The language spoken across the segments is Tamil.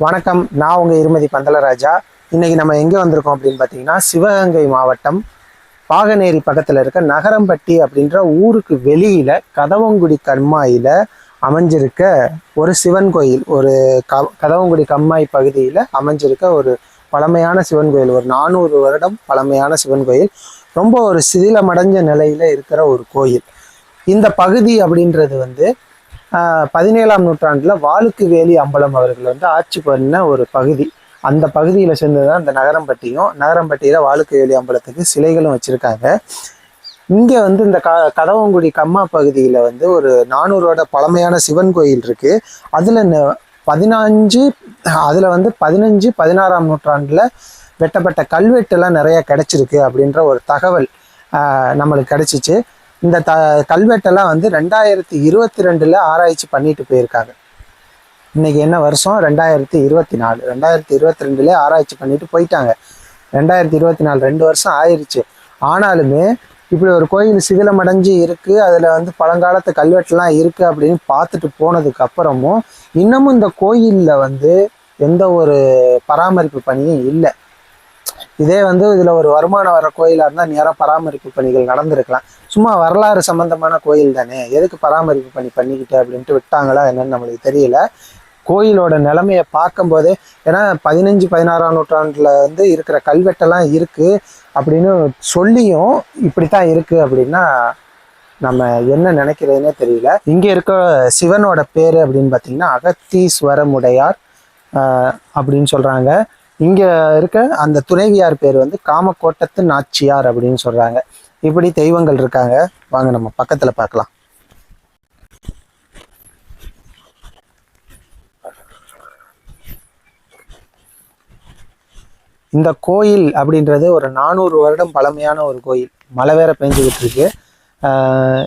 வணக்கம் நான் உங்கள் இருமதி பந்தலராஜா. இன்னைக்கு நம்ம எங்கே வந்திருக்கோம் அப்படின்னு பார்த்தீங்கன்னா சிவகங்கை மாவட்டம் பாகனேரி பக்கத்தில் இருக்க நகரம்பட்டி அப்படின்ற ஊருக்கு வெளியில் கதவங்குடி கண்மாயில் அமைஞ்சிருக்க ஒரு சிவன் கோயில் ஒரு க கதவங்குடி கம்மாய் பகுதியில் அமைஞ்சிருக்க ஒரு பழமையான சிவன் கோயில் ஒரு நானூறு வருடம் பழமையான சிவன் கோயில். ரொம்ப ஒரு சிதிலமடைஞ்ச நிலையில் இருக்கிற ஒரு கோயில். இந்த பகுதி அப்படின்றது வந்து பதினேழாம் நூற்றாண்டில் வாளுக்கு வேலி அம்பலம் அவர்கள் வந்து ஆட்சி பண்ண ஒரு பகுதி. அந்த பகுதியில் சேர்ந்தது தான் இந்த நகரம்பட்டியும். நகரம்பட்டியில் வாளுக்கு வேலி அம்பலத்துக்கு சிலைகளும் வச்சுருக்காங்க. இங்கே வந்து இந்த க கதவங்குடி கம்மா பகுதியில் வந்து ஒரு நானூறோட பழமையான சிவன் கோயில் இருக்குது அதில் பதினஞ்சு அதில் வந்து பதினஞ்சு பதினாறாம் நூற்றாண்டில் வெட்டப்பட்ட கல்வெட்டுலாம் நிறையா கிடைச்சிருக்கு அப்படின்ற ஒரு தகவல் நம்மளுக்கு கிடச்சிச்சு. இந்த த கல்வெட்டெல்லாம் வந்து ரெண்டாயிரத்தி இருபத்தி ரெண்டில் ஆராய்ச்சி பண்ணிட்டு போயிருக்காங்க. இன்னைக்கு என்ன வருஷம்? ரெண்டாயிரத்தி இருபத்தி நாலு. ரெண்டாயிரத்தி இருபத்தி ரெண்டுல ஆராய்ச்சி பண்ணிட்டு போயிட்டாங்க. ரெண்டாயிரத்தி இருபத்தி நாலு ரெண்டு வருஷம் ஆயிடுச்சு ஆனாலுமே இப்படி ஒரு கோயில் சிதிலமடைஞ்சு இருக்கு அதுல வந்து பழங்காலத்து கல்வெட்டுலாம் இருக்கு அப்படின்னு பார்த்துட்டு போனதுக்கு அப்புறமும் இன்னமும் இந்த கோயில்ல வந்து எந்த ஒரு பராமரிப்பு பணியும் இல்லை. இதே வந்து இதுல ஒரு வருமானம் வர கோயிலா இருந்தா நேரம் பராமரிப்பு பணிகள் நடந்திருக்கலாம். சும்மா வரலாறு சம்பந்தமான கோயில் தானே? எதுக்கு பராமரிப்பு பணி பண்ணிக்கிட்டு அப்படின்ட்டு விட்டாங்களா என்னன்னு நம்மளுக்கு தெரியல. கோயிலோட நிலைமையை பார்க்கும்போதே ஏன்னா பதினஞ்சு பதினாறாம் நூற்றாண்டுல வந்து இருக்கிற கல்வெட்டெல்லாம் இருக்கு அப்படின்னு சொல்லியும் இப்படித்தான் இருக்கு அப்படின்னா நம்ம என்ன நினைக்கிறதுனே தெரியல. இங்க இருக்க சிவனோட பேரு அப்படின்னு பார்த்தீங்கன்னா அகத்தீஸ்வரமுடையார் அப்படின்னு சொல்றாங்க. இங்க இருக்க அந்த துணைவியார் பேர் வந்து காமக்கோட்டத்து நாச்சியார் அப்படின்னு சொல்றாங்க. இப்படி தெய்வங்கள் இருக்காங்க. வாங்க நம்ம பக்கத்துல பார்க்கலாம். இந்த கோயில் அப்படின்றது ஒரு நானூறு வருடம் பழமையான ஒரு கோயில். மழை வேற பெஞ்சுக்கிட்டு இருக்கு. ஆஹ்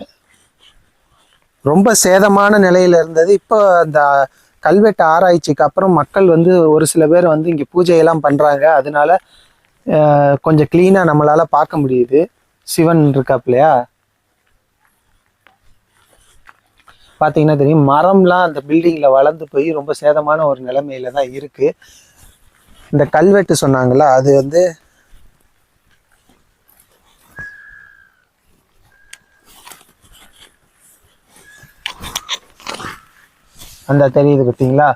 ரொம்ப சேதமான நிலையில இருந்தது. இப்போ அந்த கல்வெட்டு ஆராய்ச்சிக்கு அப்புறம் மக்கள் வந்து ஒரு சில பேர் வந்து இங்கே பூஜையெல்லாம் பண்ணுறாங்க அதனால கொஞ்சம் க்ளீனாக நம்மளால் பார்க்க முடியுது. சிவன் இருக்காப்லையா பார்த்தீங்கன்னா தெரியும் மரம்லாம் அந்த பில்டிங்கில் வளர்ந்து போய் ரொம்ப சேதமான ஒரு நிலைமையில தான் இருக்குது இந்த கல்வெட்டு சொன்னாங்களா அது வந்து அந்த தெரியுது பார்த்தீங்களா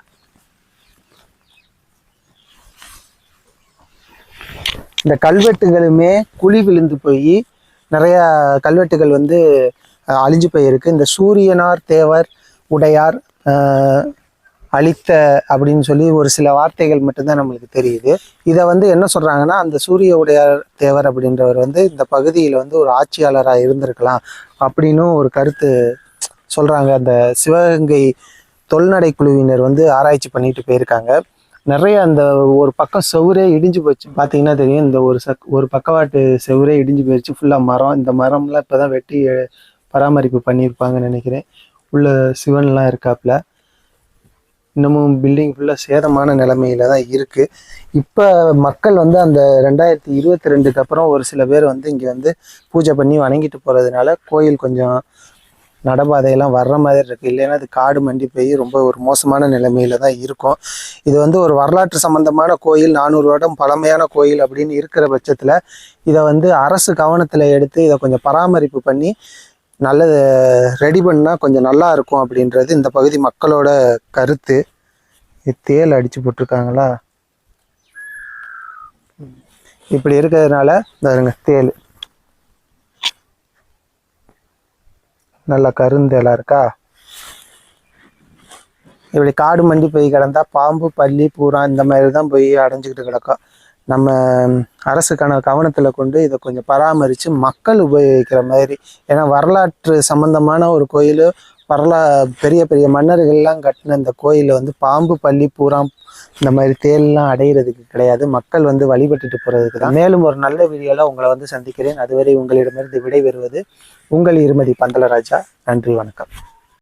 இந்த கல்வெட்டுகளுமே குழி விழுந்து போய் நிறைய கல்வெட்டுகள் வந்து அழிஞ்சு போயிருக்கு. இந்த சூரியனார் தேவர் உடையார் அழித்த அப்படின்னு சொல்லி ஒரு சில வார்த்தைகள் மட்டும்தான் நம்மளுக்கு தெரியுது. இதை வந்து என்ன சொல்கிறாங்கன்னா அந்த சூரிய உடையார் தேவர் அப்படின்றவர் வந்து இந்த பகுதியில் வந்து ஒரு ஆட்சியாளராக இருந்திருக்கலாம் அப்படின்னும் ஒரு கருத்து சொல்கிறாங்க அந்த சிவகங்கை தொல்நடை குழுவினர் வந்து ஆராய்ச்சி பண்ணிட்டு போயிருக்காங்க. நிறைய அந்த ஒரு பக்கம் செவரே இடிஞ்சு போச்சு. பார்த்தீங்கன்னா தெரியும் இந்த ஒரு சக் ஒரு பக்கவாட்டு செவரே இடிஞ்சு போயிடுச்சு ஃபுல்லாக மரம் இந்த மரம்லாம் இப்போ தான் வெட்டி பராமரிப்பு பண்ணியிருப்பாங்கன்னு நினைக்கிறேன். உள்ள சிவன்லாம் இருக்காப்புல. இன்னமும் பில்டிங் ஃபுல்லாக சேதமான நிலைமையில தான் இருக்குது இப்போ மக்கள் வந்து அந்த ரெண்டாயிரத்தி இருபத்தி ரெண்டுக்கு அப்புறம் ஒரு சில பேர் வந்து இங்கே வந்து பூஜை பண்ணி வணங்கிட்டு போகிறதுனால கோயில் கொஞ்சம் நடைபாதையெல்லாம் வர்ற மாதிரி இருக்குது இல்லைன்னா அது காடு மண்டி போய் ரொம்ப ஒரு மோசமான நிலைமையில தான் இருக்கும். இது வந்து ஒரு வரலாற்று சம்பந்தமான கோயில் நானூறு வருடம் பழமையான கோயில் அப்படின்னு இருக்கிற பட்சத்தில் இதை வந்து அரசு கவனத்தில் எடுத்து இதை கொஞ்சம் பராமரிப்பு பண்ணி நல்லது ரெடி பண்ணால் கொஞ்சம் நல்லா இருக்கும் அப்படின்றது இந்த பகுதி மக்களோட கருத்து. தேல் அடித்து போட்டிருக்காங்களா? இப்படி இருக்கிறதுனால பாருங்க தேல். நல்ல கருந்தேலா இருக்கா? இப்படி காடு மண்டி போய் கிடந்தா பாம்பு பள்ளி பூரா இந்த மாதிரி தான் போய் அடைஞ்சிக்கிட்டு கிடக்கும். நம்ம அரசுக்கான கவனத்தில் கொண்டு இதை கொஞ்சம் பராமரித்து மக்கள் உபயோகிக்கிற மாதிரி ஏன்னா வரலாற்று சம்பந்தமான ஒரு கோயில் வரலா பெரிய பெரிய மன்னர்கள்லாம் கட்டின இந்த கோயிலில் வந்து பாம்பு பள்ளி பூராம் இந்த மாதிரி தேல்லாம் அடையிறதுக்கு கிடையாது. மக்கள் வந்து வழிபட்டுட்டு போகிறதுக்கு தான். மேலும் ஒரு நல்ல வீடியோவில் உங்களை வந்து சந்திக்கிறேன். அதுவரை உங்களிடமிருந்து விடைபெறுவது உங்கள் இருமதி பந்தலராஜா. நன்றி வணக்கம்.